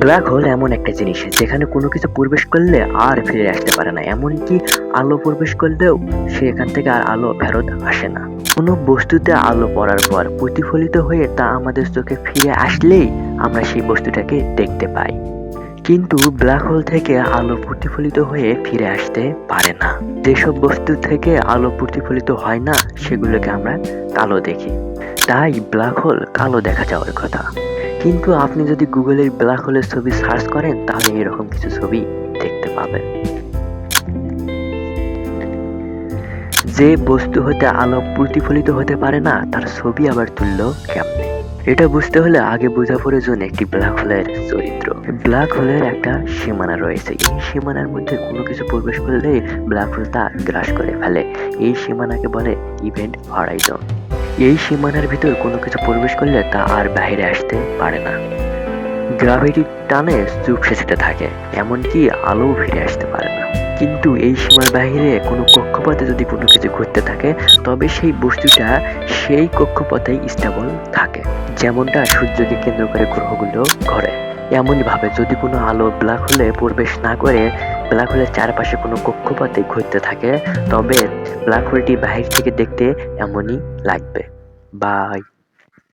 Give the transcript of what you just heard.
Black hole এমন একটা জিনিস, যেখানে কোনো কিছু প্রবেশ করলে আর ফিরে আসতে পারে না। এমনকি আলো প্রবেশ করলেও সে এখান থেকে আর আলো ফেরত আসে না। কোনো বস্তুতে আলো পড়ার পর প্রতিফলিত হয়ে তা আমাদের চোখে ফিরে আসলেই আমরা সেই বস্তুটাকে দেখতে পাই। কিন্তু ব্ল্যাক হোল থেকে আলো প্রতিফলিত হয়ে ফিরে আসতে পারে না। যেসব বস্তু থেকে আলো প্রতিফলিত হয় না, সেগুলোকে আমরা কালো দেখি। তাই ব্ল্যাক হোল কালো দেখা যাওয়ার কথা। কিন্তু আপনি যদি গুগলের ব্ল্যাক হোলের ছবি সার্চ করেন, তাহলে এরকম কিছু ছবি দেখতে পাবেন। যে বস্তু হতে আলো প্রতিফলিত হতে পারে না, তার ছবি আবার তুললো কেমনে? এটা বুঝতে হলে আগে বোঝা প্রয়োজন একটি ব্ল্যাক হোলের চরিত্র। ব্ল্যাক হোলের একটা সীমানা রয়েছে। এই সীমানার মধ্যে কোনো কিছু প্রবেশ করলে ব্ল্যাক হোল তা গ্রাস করে ফেলে। এই সীমানাকে বলে ইভেন্ট হরাইজন। এই সীমানার ভিতর কোনো কিছু প্রবেশ করলে তা আর বাইরে আসতে পারে না। গ্রাভিটির টানে চুপ সেচেতে থাকে, এমনকি আলো ফিরে আসতে পারে না। কিন্তু এই সীমার বাহিরে কোনো কক্ষপথে যদি কোনো কিছু ঘুরতে থাকে, তবে সেই বস্তুটা সেই কক্ষপথেই স্টেবল থাকে, যেমনটা সূর্যকে কেন্দ্র করে গ্রহগুলো ঘরে। এমনই ভাবে যদি কোনো আলো ব্ল্যাক হোলে প্রবেশ না করে, ব্ল্যাক হোলের চারপাশে কোনো কক্ষপথে ঘুরতে থাকে, তবে ব্ল্যাক হোলটি বাহির থেকে দেখতে এমনই লাগবে। বাই